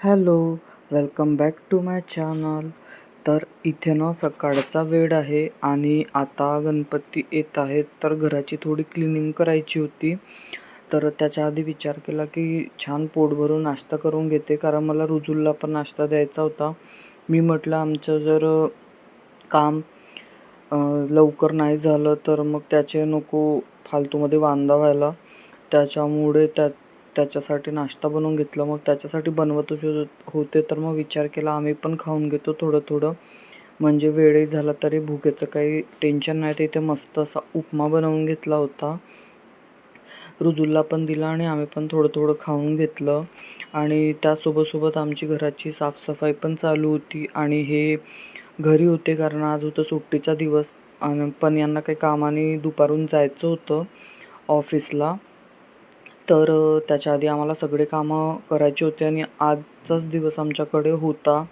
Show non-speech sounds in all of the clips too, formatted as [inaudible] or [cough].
Hello welcome back to my channel. तर इथे ना सकाळचा वेळ आहे आणि आता गणपती येत आहेत तर घराची थोडी क्लिनिंग करायची होती. तर त्याच्या आधी विचार केला की छान पोट भरून नाश्ता करून घेते कारण मला रुजुलला पण नाश्ता द्यायचा होता. मी म्हटलं आमचं जर काम लवकर नाही झालं तर मग त्याचे नको फालतूमध्ये वांदा व्हायला. त्याच्यामुळे त्या त्याच्यासाठी नाश्ता बनवून घेतला. मग त्याच्यासाठी बनवतच होत- होते तर मग विचार केला आम्ही पण खाऊन घेतो थोडं थोडं. म्हणजे वेळही झाला तरी भुकेचं काही टेन्शन नाही. तर इथे मस्त असा उपमा बनवून घेतला होता. रुजुलला पण दिला आणि आम्ही पण थोडं थोडं खाऊन घेतलं. आणि त्यासोबतसोबत आमची घराची साफसफाई पण चालू होती. आणि हे घरी होते कारण आज होतं सुट्टीचा दिवस. आणि पण यांना काही कामाने दुपारून जायचं होतं ऑफिसला तर त्याच्या आधी आम्हाला सगळे कामं करायचे होते आणि आजचाच दिवस आमच्याकडे होता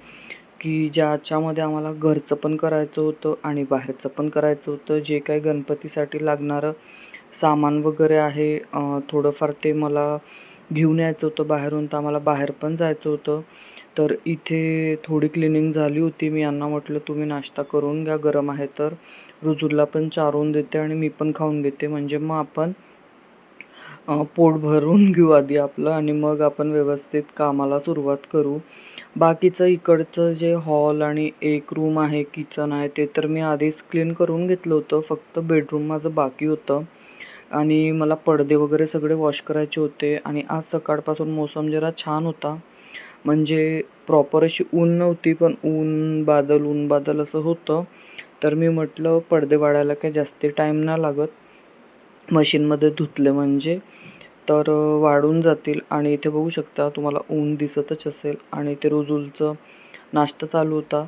की ज्याच्यामध्ये आम्हाला घरचं पण करायचं होतं आणि बाहेरचं पण करायचं होतं. जे काही गणपतीसाठी लागणारं सामान वगैरे आहे थोडंफार ते मला घेऊन यायचं होतं बाहेरून तर आम्हाला बाहेर पण जायचं होतं. तर इथे थोडी क्लिनिंग झाली होती. मी यांना म्हटलं तुम्ही नाश्ता करून घ्या गरम आहे तर. रुजूला पण चारून देते आणि मी पण खाऊन घेते. म्हणजे मग आपण पोट भरून घेऊ आधी आपलं आणि मग आपण व्यवस्थित कामाला सुरुवात करू. बाकीचं इकडचं जे हॉल आणि एक रूम आहे किचन आहे ते तर मी आधीच क्लीन करून घेतलं होतं. फक्त बेडरूम माझं बाकी होतं. आणि मला पडदे वगैरे सगळे वॉश करायचे होते आणि आज सकाळपासून मोसम जरा छान होता. म्हणजे प्रॉपर अशी ऊन नव्हती पण ऊन बादल ऊन बादल असं होतं. तर मी म्हटलं पडदे वाढायला काही जास्त टाईम नाही लागत. मशीनमध्ये धुतले म्हणजे तर वाढून जातील. आणि इथे बघू शकता तुम्हाला ऊन दिसतच असेल. आणि इथे रुजुलचं नाश्ता चालू होता.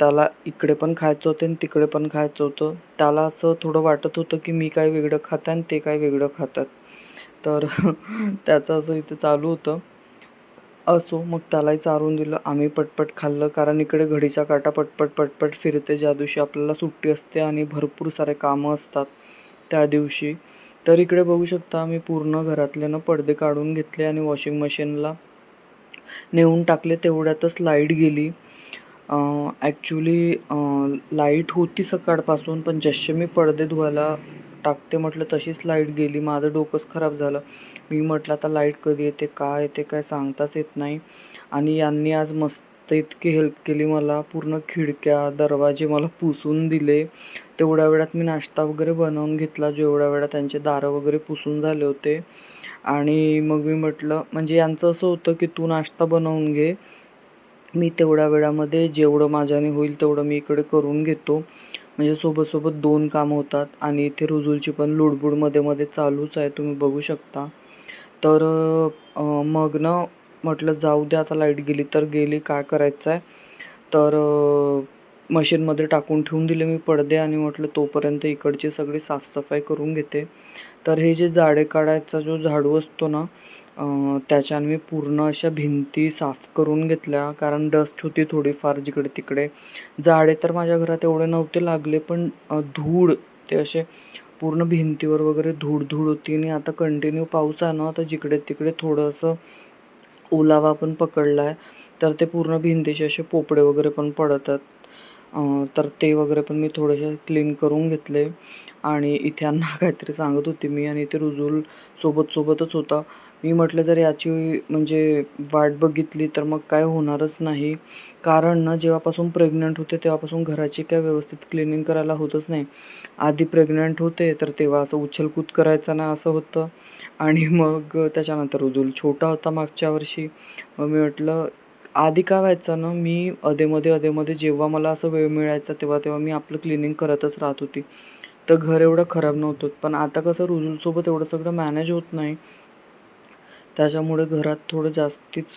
त्याला इकडे पण खायचं होतं आणि तिकडे पण खायचं होतं. त्याला असं थोडं वाटत होतं की मी काय वेगळं खात आणि ते काय वेगळं खातात तर [laughs] त्याचं असं इथे चालू होतं. असो मग त्यालाही चारून दिलं. आम्ही पटपट खाल्लं कारण इकडे घडीचा काटा पटपट पटपट फिरते. ज्या दिवशी आपल्याला सुट्टी असते आणि भरपूर सारे कामं असतात त्या दिवशी तर इकडे बघू शकता आम्ही पूर्ण घरातल्यानं पडदे काढून घेतले आणि वॉशिंग मशीनला नेऊन टाकले. तेवढ्यातच लाइट गेली. ॲक्च्युली लाइट होती सकाळपासून पण जसे मी पडदे धुवायला टाकते म्हटलं तशीच लाइट गेली. माझं डोकंच खराब झालं. मी म्हटलं आता लाइट कधी येते काय येते काय सांगताच येत नाही. आणि यांनी आज मस्त तर इतकी हेल्प केली मला. पूर्ण खिडक्या दरवाजे मला पुसून दिले. तेवढ्या वेळात मी नाश्ता वगैरे बनवून घेतला जेवढ्या वेळात त्यांचे दारं वगैरे पुसून झाले होते. आणि मग मी म्हटलं म्हणजे यांचं असं होतं की तू नाश्ता बनवून घे. मी तेवढ्या वेळामध्ये जेवढं माझ्याने होईल तेवढं मी इकडे करून घेतो. म्हणजे सोबत सोबत दोन कामं होतात आणि इथे रुजुलची पण लुडबुडमध्ये मध्ये चालूच आहे तुम्ही बघू शकता. तर मग ना म्हटलं जाऊ दे आता लाइट गेली तर गेली काय करायचं आहे तर मशीनमध्ये टाकून ठेवून दिले मी पडदे आणि म्हटलं तोपर्यंत इकडची सगळी साफसफाई करून घेते. तर हे जे जाडे काढायचा जो झाडू असतो ना त्याच्याने मी पूर्ण अशा भिंती साफ करून घेतल्या कारण डस्ट होती थोडीफार जिकडे तिकडे. जाडे तर माझ्या घरात एवढे नव्हते लागले पण धूळ ते असे पूर्ण भिंतीवर वगैरे धूळ धूळ होती आणि आता कंटिन्यू पाऊस आहे ना तर जिकडे तिकडे थोडंसं ओलावा पण पकडला आहे तर ते पूर्ण भिंतीचे असे पोपडे वगैरे पण पडतात. तर ते वगैरे पण मी थोडेसे क्लीन करून घेतले. आणि इथे यांना [laughs] काहीतरी सांगत होती मी आणि इथे रुजूल सोबत सोबतच होता. मी म्हटलं जर याची म्हणजे वाट बघितली तर मग काय होणारच नाही. कारण ना जेव्हापासून प्रेग्नंट होते तेव्हापासून घराची काय व्यवस्थित क्लिनिंग करायला होतच नाही. आधी प्रेग्नंट होते तर तेव्हा असं उछलकूद करायचं ना असं होतं. आणि मग त्याच्यानंतर रुजूल छोटा होता मागच्या वर्षी. मग मी म्हटलं आधी काय व्हायचं ना मी अधेमध्ये अधेमध्ये जेव्हा मला असं वेळ मिळायचा तेव्हा तेव्हा मी आपलं क्लिनिंग करतच राहत होती. तर घर एवढं खराब नव्हतं. पण आता कसं रुजूलसोबत एवढं सगळं मॅनेज होत नाही. त्याच्यामुळे घरात थोडं जास्तीच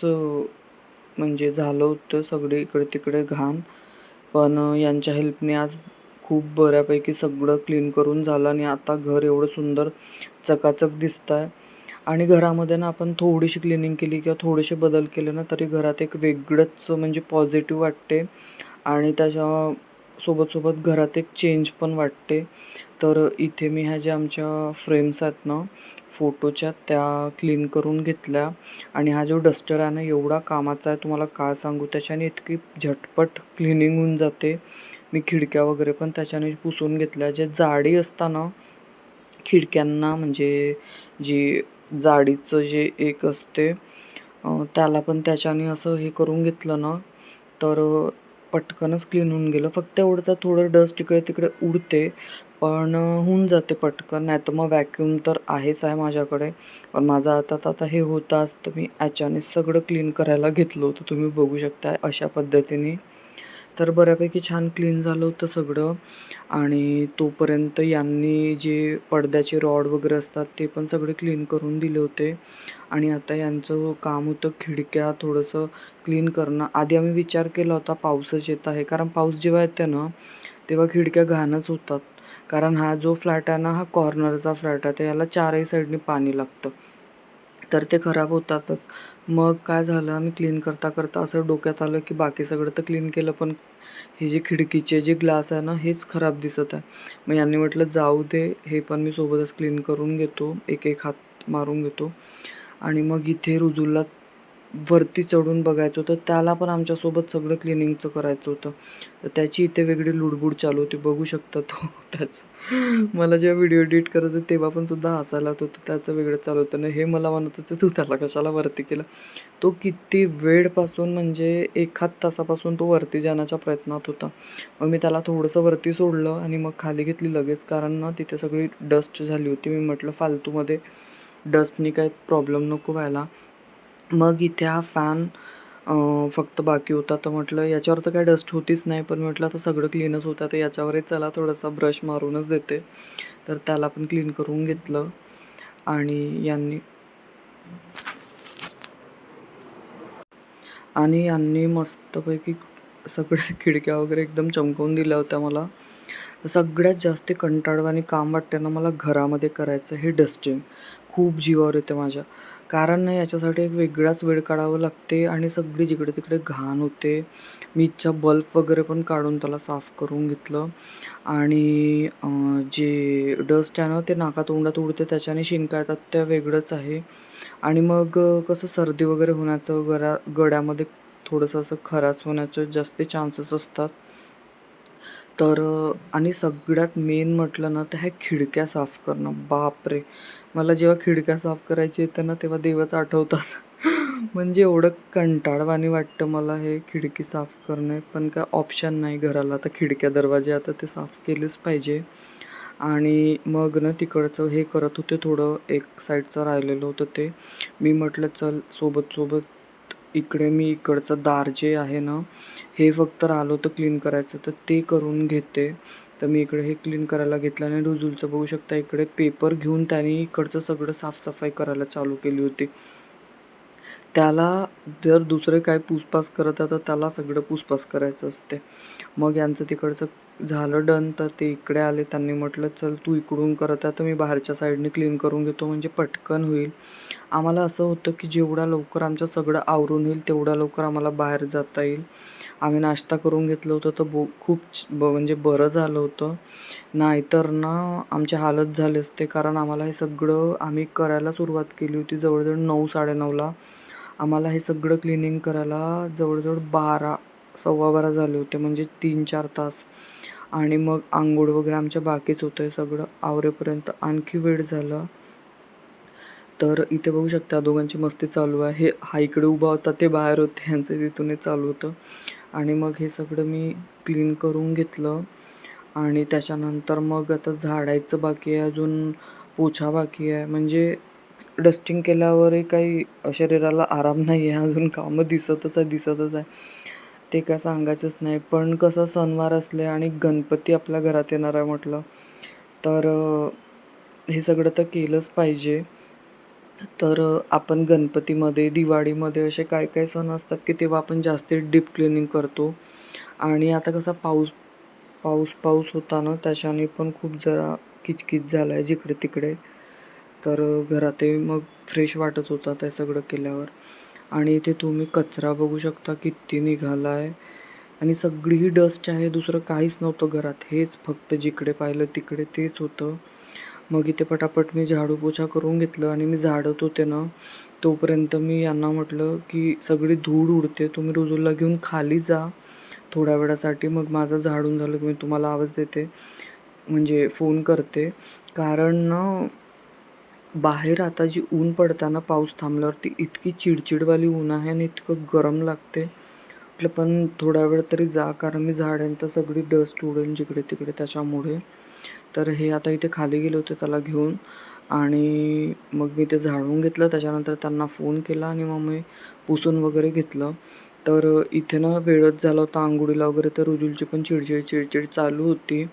म्हणजे झालं होतं सगळे इकडे तिकडे घाण. पण यांच्या हेल्पने आज खूप बऱ्यापैकी सगळं क्लीन करून झालं आणि आता घर एवढं सुंदर चकाचक दिसतं आहे आणि घरामध्ये ना आपण थोडीशी क्लिनिंग केली किंवा थोडेसे बदल केले ना तरी घरात एक वेगळंच म्हणजे पॉझिटिव्ह वाटते. आणि त्याच्या सोबत सोबत घरात एक चेंज पण वाटते. तर इथे मी ह्या ज्या आमच्या फ्रेम्स आहेत ना फोटोच्या त्या क्लीन करून घेतल्या. आणि हा जो डस्टर आहे ना एवढा कामाचा आहे तुम्हाला काय सांगू? त्याच्याने इतकी झटपट क्लिनिंग होऊन जाते. मी खिडक्या वगैरे पण त्याच्याने पुसून घेतल्या. जे जाडी असताना खिडक्यांना म्हणजे जी जाडीचं जे एक असते त्याला पण त्याच्याने असं हे करून घेतलं ना तर पटकनच क्लीन होऊन गेलं. फक्त एवढंच थोडं डस्ट इकडे तिकडे उडते पण होऊन जाते पटकन. नाही तर मग वॅक्यूम तर आहेच आहे माझ्याकडे. पण माझं आता आता हे होतं तर मी याच्याने सगळं क्लीन करायला घेतलं होतं. तुम्ही बघू शकता अशा पद्धतीने. तर बऱ्यापैकी छान क्लीन झालं होतं सगळं. आणि तोपर्यंत यांनी जे पडद्याचे रॉड वगैरे असतात ते पण सगळे क्लीन करून दिले होते. आणि आता यांचं काम होतं खिडक्या थोडंसं क्लीन करणं. आधी आम्ही विचार केला होता पाऊसच येत आहे. कारण पाऊस जेव्हा येते ना तेव्हा खिडक्या घाणच होतात. कारण हा जो फ्लॅट आहे ना हा कॉर्नरचा फ्लॅट आहे. तर याला चारही साईडनी पाणी लागतं. तर ते खराब होतातच. मग काय झालं आम्ही क्लीन करता करता असं डोक्यात आलं की बाकी सगळं तर क्लीन केलं पण हे जे खिडकीचे जे ग्लास आहे ना हेच खराब दिसत आहे. मग यांनी म्हटलं जाऊ दे हे पण मी सोबतच क्लीन करून घेतो एक एक हात मारून घेतो. आणि मग इथे रुजूला वरती चढून बघायचं. होतं त्याला पण आमच्यासोबत सगळं क्लिनिंगचं करायचं होतं. तर त्याची इथे वेगळी लुडबुड चालू होती. बघू शकता तो [laughs] त्याचं. मला जेव्हा व्हिडिओ एडिट करत होते तेव्हा पण सुद्धा हसायला होतं. त्याचं वेगळं चालू होतं. ना हे मला म्हणत होतं तू त्याला कशाला वरती केलं? तो किती वेळपासून म्हणजे एखाद तासापासून तो वरती जाण्याच्या प्रयत्नात होता. मग मी त्याला थोडंसं वरती सोडलं आणि मग खाली घेतली लगेच. कारण ना तिथे सगळी डस्ट झाली होती. मी म्हटलं फालतूमध्ये डस्टनी काही प्रॉब्लेम नको व्हायला. मग इथे हा फॅन फक्त बाकी होता. तर म्हटलं याच्यावर तर काय डस्ट होतीच नाही. पण म्हटलं आता सगळं क्लीनच होतं. तर याच्यावरही चला थोडासा ब्रश मारूनच देते. तर त्याला पण क्लीन करून घेतलं. आणि यांनी आणि यांनी मस्तपैकी सगळ्या [laughs] खिडक्या वगैरे एकदम चमकवून दिल्या होत्या मला. सगळ्यात जास्त कंटाळवानी काम वाटते ना मला घरामध्ये करायचं हे डस्टिंग खूप जीवावर येते माझ्या. कारण नाही याच्यासाठी एक वेगळाच वेळ काढावं लागते आणि सगळी जिकडे तिकडे घाण होते. मी इच्छा बल्ब वगैरे पण काढून त्याला साफ करून घेतलं. आणि जे डस्ट आहे ना ते नाका तोंडात उडते त्याच्याने शिंका येतात त्या वेगळंच आहे. आणि मग कसं सर्दी वगैरे होण्याचं गरा गड्यामध्ये थोडंसं असं खराच होण्याचं जास्त चान्सेस असतात. तर आणि सगळ्यात मेन म्हटलं ना तर ह्या खिडक्या साफ करणं. बापरे! मला जेव्हा खिडक्या साफ करायची येतं ना तेव्हा देवच आठवतात. [laughs] म्हणजे एवढं कंटाळवाणी वाटतं मला हे खिडकी साफ करणे. पण काय ऑप्शन नाही घराला. तर खिडक्या दरवाजे आता ते साफ केलेच पाहिजे. आणि मग ना तिकडचं हे करत होते थोडं. एक साईडचं राहिलेलं होतं ते. मी म्हटलं चल सोबत सोबत इकडे मी इकडचं दार जे आहे ना हे फक्त राहिलं होतं क्लीन करायचं. तर ते करून घेते. तर मी इकडे हे क्लीन करायला घेतलं आणि रुजूलचं बघू शकता इकडे पेपर घेऊन त्याने इकडचं सगळं साफसफाई करायला चालू केली होती. त्याला जर दुसरे काय पुसपास करत आहे तर त्याला सगळं पुसपास करायचं असते. मग यांचं तिकडचं झालं डन तर ते इकडे आले. त्यांनी म्हटलं चल तू इकडून करत आहे तर मी बाहेरच्या साईडने क्लीन करून घेतो म्हणजे पटकन होईल. आम्हाला असं होतं की जेवढा लवकर आमचं सगळं आवरून होईल तेवढा लवकर आम्हाला बाहेर जाता येईल. आम्ही नाश्ता करून घेतलं होतं तर बो खूप ब म्हणजे बरं झालं होतं. नाहीतर ना आमची हालत झाली असते कारण आम्हाला हे सगळं आम्ही करायला सुरुवात केली होती जवळजवळ नऊ साडेनऊला. आम्हाला हे सगळं क्लिनिंग करायला जवळजवळ बारा सव्वा बारा झाले होते म्हणजे तीन चार तास. आणि मग आंघोळ वगैरे आमच्या बाकीच होतं आहे सगळं. आवरेपर्यंत आणखी वेळ झाला. तर इथे बघू शकता दोघांची मस्ती चालू आहे. हे हा इकडे उभा होता ते बाहेर होते. ह्यांचं तिथून चालू होतं. आणि मग हे सगळं मी क्लीन करून घेतलं. आणि त्याच्यानंतर मग आता झाडायचं बाकी आहे अजून पोछा बाकी आहे. म्हणजे डस्टिंग केल्यावरही काही शरीराला आराम नाही आहे. अजून कामं दिसतच आहे दिसतच आहे. ते काय सांगायचंच नाही. पण कसं सणवार असले आणि गणपती आपल्या घरात येणार आहे म्हटलं तर हे सगळं तर केलंच पाहिजे. तर आपण गणपतीमध्ये दिवाळीमध्ये असे काय काय सण असतात की तेव्हा आपण जास्त डीप क्लिनिंग करतो. आणि आता कसा पाऊस पाऊस पाऊस होता ना त्याच्याने पण खूप जरा किचकिच झाला आहे जिकडे तिकडे तर घरातही मग फ्रेश वाटत होता ते सगळं केल्यावर. आणि इथे तुम्ही कचरा बघू शकता किती निघाला आहे आणि सगळी ही डस्ट आहे दुसरं काहीच नव्हतं घरात. हेच फक्त जिकडे पाहिलं तिकडे तेच होतं. मग इथे पटापट मी झाडू पोछा करून घेतलं आणि मी झाडत होते ना तोपर्यंत मी यांना म्हटलं की सगळी धूळ उडते तुम्ही रुजूला घेऊन खाली जा. थोड्या वेळासाठी मग माझं झाडून झालं की मी तुम्हाला आवाज देते म्हणजे फोन करते. कारण ना बाहेर आता जी ऊन पडताना पाऊस थांबल्यावरती इतकी चिडचिडवाली ऊन आहे आणि इतकं गरम लागते. म्हटलं पण थोडा वेळ तरी जा कारण मी झाडांत सगळी डस्ट उडेल जिकडे तिकडे त्याच्यामुळे. तर हे आता इथे खाली गेले होते त्याला घेऊन. आणि मग मी ते झाडून घेतलं. त्याच्यानंतर त्यांना फोन केला आणि मग मी पुसून वगैरे घेतलं. तर इथे ना वेळच झाला होता. आंघोळीला वगैरे तर रुजुलची पण चिडचिड चिडचिड चालू होती.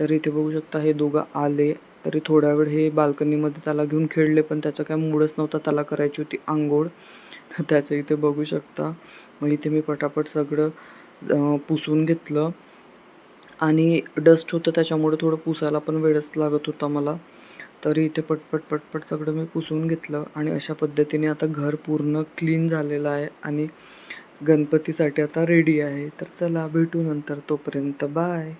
तर इथे बघू शकता हे दोघं आले तरी थोड्या वेळ हे बाल्कनीमध्ये त्याला घेऊन खेळले पण त्याचा काय मूडच नव्हता. त्याला करायची होती आंघोळ. तर त्याचं इथे बघू शकता. मग इथे मी पटापट सगळं पुसून घेतलं. आणि डस्ट होतं त्याच्यामुळे थोडं पुसायला पण वेळच लागत होता मला. तरी इथे पटपट पटपट सगळं मी पुसून घेतलं. आणि अशा पद्धतीने आता घर पूर्ण क्लीन झालेलं आहे. आणि गणपतीसाठी आता रेडी आहे. तर चला भेटू नंतर तोपर्यंत. बाय.